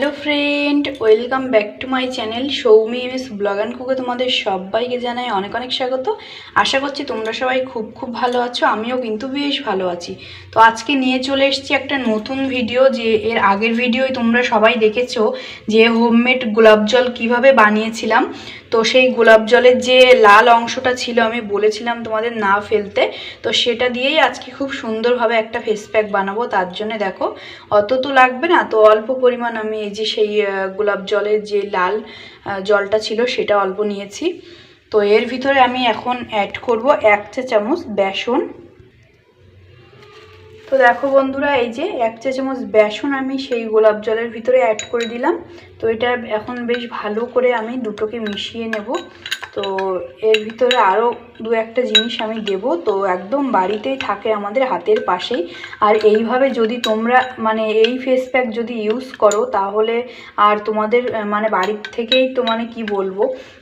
Hello friend, welcome back to my channel Soumi M S blog and কুকে তোমাদের সবাইকে জানাই অনেক অনেক স্বাগত। আশা করছি তোমরা সবাই খুব খুব ভালো আছো, আমিও কিন্তু বেশ ভালো আছি। তো আজকে নিয়ে চলে এসেছি একটা নতুন ভিডিও যে এর আগের ভিডিওই তোমরা সবাই দেখেছ, যে হোমমেড গোলাপ জল কীভাবে বানিয়েছিলাম। তো সেই গোলাপ জলের যে লাল অংশটা ছিল, আমি বলেছিলাম তোমাদের না ফেলতে। তো সেটা দিয়েই আজকে খুব সুন্দরভাবে একটা ফেস প্যাক বানাবো, তার জন্য দেখো, অত তো লাগবে না, তো অল্প পরিমাণ আমি এই যে সেই গোলাপ জলের যে লাল জলটা ছিল সেটা অল্প নিয়েছি। তো এর ভিতরে আমি এখন অ্যাড করব এক চা চামচ বেসন। তো দেখো বন্ধুরা, এই যে এক চা চামচ বেসন আমি সেই গোলাপ জলের ভিতরে অ্যাড করে দিলাম। তো এটা এখন বেশ ভালো করে আমি দুটোকে মিশিয়ে নেব। তো এর ভিতরে আরও দু একটা জিনিস আমি দেব। তো একদম বাড়িতেই থাকে আমাদের হাতের পাশেই। আর এইভাবে যদি তোমরা মানে এই ফেস প্যাক যদি ইউজ করো, তাহলে আর তোমাদের মানে বাড়ির থেকেই তো মানে কি বলব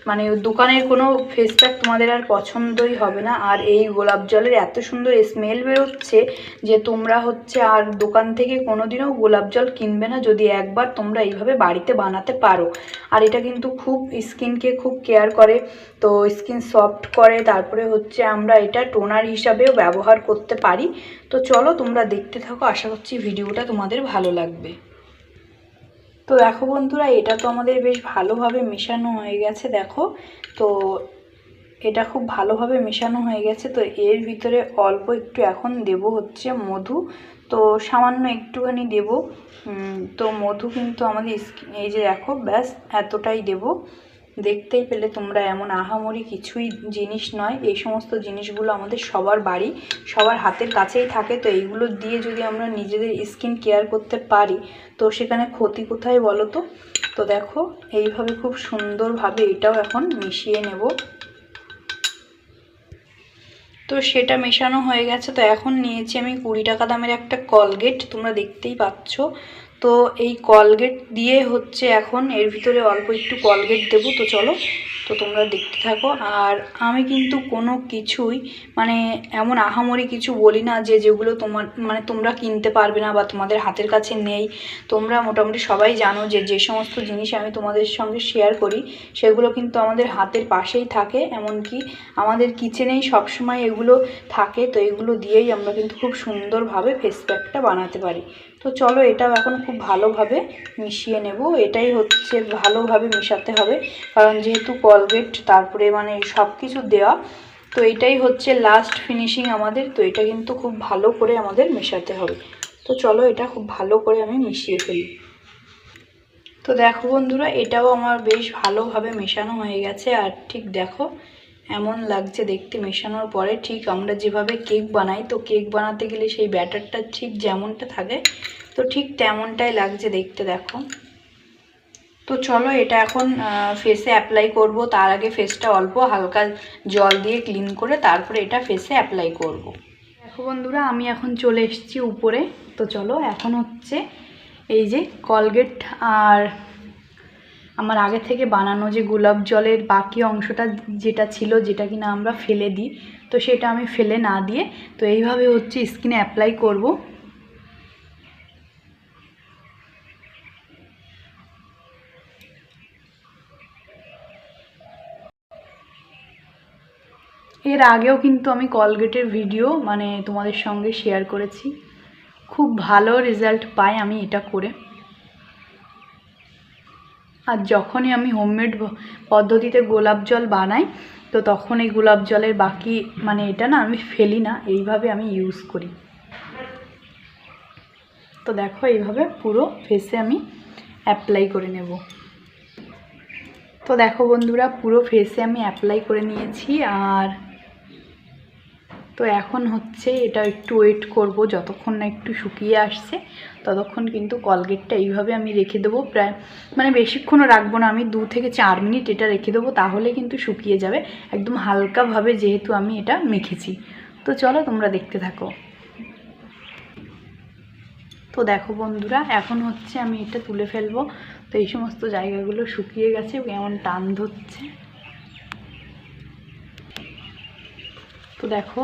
মানে দোকানের কোনো ফেস প্যাক তোমাদের আর পছন্দই হবে না। আর এই গোলাপ জলের এত সুন্দর স্মেল বেরোচ্ছে যে তোমরা হচ্ছে আর দোকান থেকে কোনোদিনও গোলাপ জল কিনবে না। যদি একবার তোমরা এইভাবে বাড়িতে বানাতে পারো। আর এটা কিন্তু খুব স্কিনকে খুব কেয়ার করে। তো স্কিন সফট করে, তারপরে হচ্ছে আমরা এটা টোনার হিসাবেও ব্যবহার করতে পারি। তো চলো তোমরা দেখতে থাকো, আশা করছি ভিডিওটা তোমাদের ভালো লাগবে। তো দেখো বন্ধুরা, এটা তো আমাদের বেশ ভালোভাবে মেশানো হয়ে গেছে, দেখো। তো এটা খুব ভালোভাবে মেশানো হয়ে গেছে, তো এর ভিতরে অল্প একটু এখন দেব হচ্ছে মধু। তো সামান্য একটুখানি দেব। তো মধু কিন্তু আমাদের এই যে দেখো, ব্যাস এতটাই দেব। দেখতেই পেলে তোমরা এমন আহামরি কিছুই জিনিস নয়। এই সমস্ত জিনিসগুলো আমাদের সবার বাড়ি, সবার হাতের কাছেই থাকে, তো এইগুলো দিয়ে যদি আমরা নিজেদের স্কিন কেয়ার করতে পারি, তো সেখানে ক্ষতি কোথায় বলো তো? তো দেখো, এইভাবে খুব সুন্দরভাবে এটাও এখন মিশিয়ে নেব। তো সেটা মেশানো হয়ে গেছে, তো এখন নিয়েছি আমি কুড়ি টাকা দামের একটা কলগেট তোমরা দেখতেই পাচ্ছ। তো এই কলগেট দিয়ে হচ্ছে এখন এর ভিতরে অল্প একটু কলগেট দেবো। তো চলো, তো তোমরা দেখতে থাকো। আর আমি কিন্তু কোনো কিছুই মানে এমন আহামরি কিছু বলি না যে যেগুলো তোমার মানে তোমরা কিনতে পারবে না বা তোমাদের হাতের কাছে নেই। তোমরা মোটামুটি সবাই জানো যে যে সমস্ত জিনিস আমি তোমাদের সঙ্গে শেয়ার করি, সেগুলো কিন্তু আমাদের হাতের পাশেই থাকে। এমনকি আমাদের কিচেনেই সবসময় এগুলো থাকে। তো এগুলো দিয়েই আমরা কিন্তু খুব সুন্দরভাবে ফেস প্যাকটা বানাতে পারি। তো চলো এটাও এখন খুব ভালোভাবে মিশিয়ে নেব। এটাই হচ্ছে ভালোভাবে মেশাতে হবে। কারণ যেহেতু কলগেট তারপরে মানে সব কিছু দেওয়া, তো এটাই হচ্ছে লাস্ট ফিনিশিং আমাদের। তো এটা কিন্তু খুব ভালো করে আমাদের মেশাতে হবে। তো চলো এটা খুব ভালো করে আমি মিশিয়ে ফেলি। তো দেখো বন্ধুরা, এটাও আমার বেশ ভালোভাবে মেশানো হয়ে গেছে। আর ঠিক দেখো এমন লাগছে দেখতে মেশানোর পরে। ঠিক আমরা যেভাবে কেক বানাই, তো কেক বানাতে গেলে সেই ব্যাটারটা ঠিক যেমনটা থাকে, তো ঠিক তেমনটাই লাগছে দেখতে, দেখো। তো চলো এটা এখন ফেসে অ্যাপ্লাই করব। তার আগে ফেসটা অল্প হালকা জল দিয়ে ক্লিন করে তারপরে এটা ফেসে অ্যাপ্লাই করব। দেখো বন্ধুরা, আমি এখন চলে এসেছি উপরে। তো চলো, এখন হচ্ছে এই যে কলগেট আর আমার আগে থেকে বানানো যে গোলাপ জলের বাকি অংশটা যেটা ছিল, যেটা কিনা আমরা ফেলে দিই, তো সেটা আমি ফেলে না দিয়ে, তো এইভাবে হচ্ছে স্কিনে অ্যাপ্লাই করব। এর আগেও কিন্তু আমি কলগেটের ভিডিও মানে তোমাদের সঙ্গে শেয়ার করেছি। খুব ভালো রেজাল্ট পাই আমি এটা করে। আর যখনই আমি হোমমেড পদ্ধতিতে গোলাপ জল বানাই, তো তখন এই গোলাপ জলের বাকি মানে এটা না আমি ফেলি না, এইভাবে আমি ইউজ করি। তো দেখো এইভাবে পুরো ফেসে আমি অ্যাপ্লাই করে নেব। তো দেখো বন্ধুরা, পুরো ফেসে আমি অ্যাপ্লাই করে নিয়েছি, আর তো এখন হচ্ছে এটা একটু ওয়েট করব, যতক্ষণ না একটু শুকিয়ে আসছে, ততক্ষণ কিন্তু কলগেটটা এইভাবে আমি রেখে দেবো প্রায় মানে বেশিক্ষণও রাখব না, আমি দু থেকে চার মিনিট এটা রেখে দেবো, তাহলে কিন্তু শুকিয়ে যাবে। একদম হালকাভাবে যেহেতু আমি এটা মেখেছি। তো চলো তোমরা দেখতে থাকো। তো দেখো বন্ধুরা, এখন হচ্ছে আমি এটা তুলে ফেলব। তো এই সমস্ত জায়গাগুলো শুকিয়ে গেছে কেমন টান ধরছে। তো দেখো।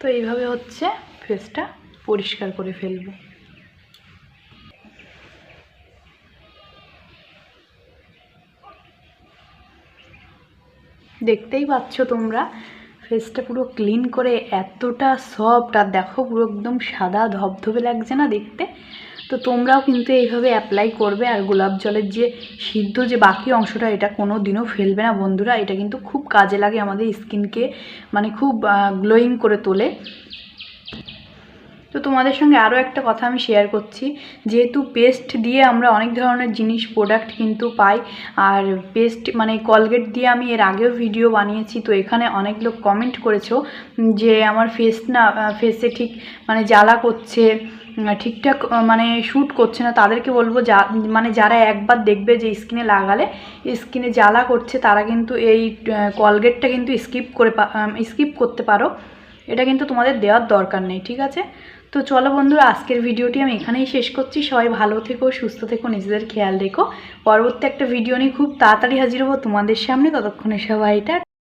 তো এইভাবে হচ্ছে ফেসটা পরিষ্কার করে ফেলব। দেখতেই পাচ্ছ তোমরা ফেসটা পুরো ক্লিন করে এতটা সফট আর দেখো পুরো একদম সাদা ধবধবে লাগছে না দেখতে? তো তোমরাও কিন্তু এইভাবে অ্যাপ্লাই করবে আর গোলাপ জলের যে সিদ্ধ যে বাকি অংশটা, এটা কোনো দিনও ফেলবে না বন্ধুরা। এটা কিন্তু খুব কাজে লাগে আমাদের স্কিনকে মানে খুব গ্লোয়িং করে তোলে। তো তোমাদের সঙ্গে আরও একটা কথা আমি শেয়ার করছি। যেহেতু পেস্ট দিয়ে আমরা অনেক ধরনের জিনিস প্রোডাক্ট কিন্তু পাই। আর পেস্ট মানে কলগেট দিয়ে আমি এর আগেও ভিডিও বানিয়েছি, তো এখানে অনেক লোক কমেন্ট করেছ যে আমার ফেস না ফেসে ঠিক মানে জ্বালা করছে, ঠিকঠাক মানে শ্যুট করছে না। তাদেরকে বলব যা মানে যারা একবার দেখবে যে স্কিনে লাগালে স্কিনে জ্বালা করছে, তারা কিন্তু এই কলগেটটা কিন্তু স্কিপ করে স্কিপ করতে পারো। এটা কিন্তু তোমাদের দেওয়ার দরকার নেই, ঠিক আছে? তো চলো বন্ধুরা, আজকের ভিডিওটি আমি এখানেই শেষ করছি। সবাই ভালো থেকো, সুস্থ থেকো, নিজেদের খেয়াল রেখো। পরবর্তী একটা ভিডিও নিয়ে খুব তাড়াতাড়ি হাজির হব তোমাদের সামনে। ততক্ষণে সবাই এটা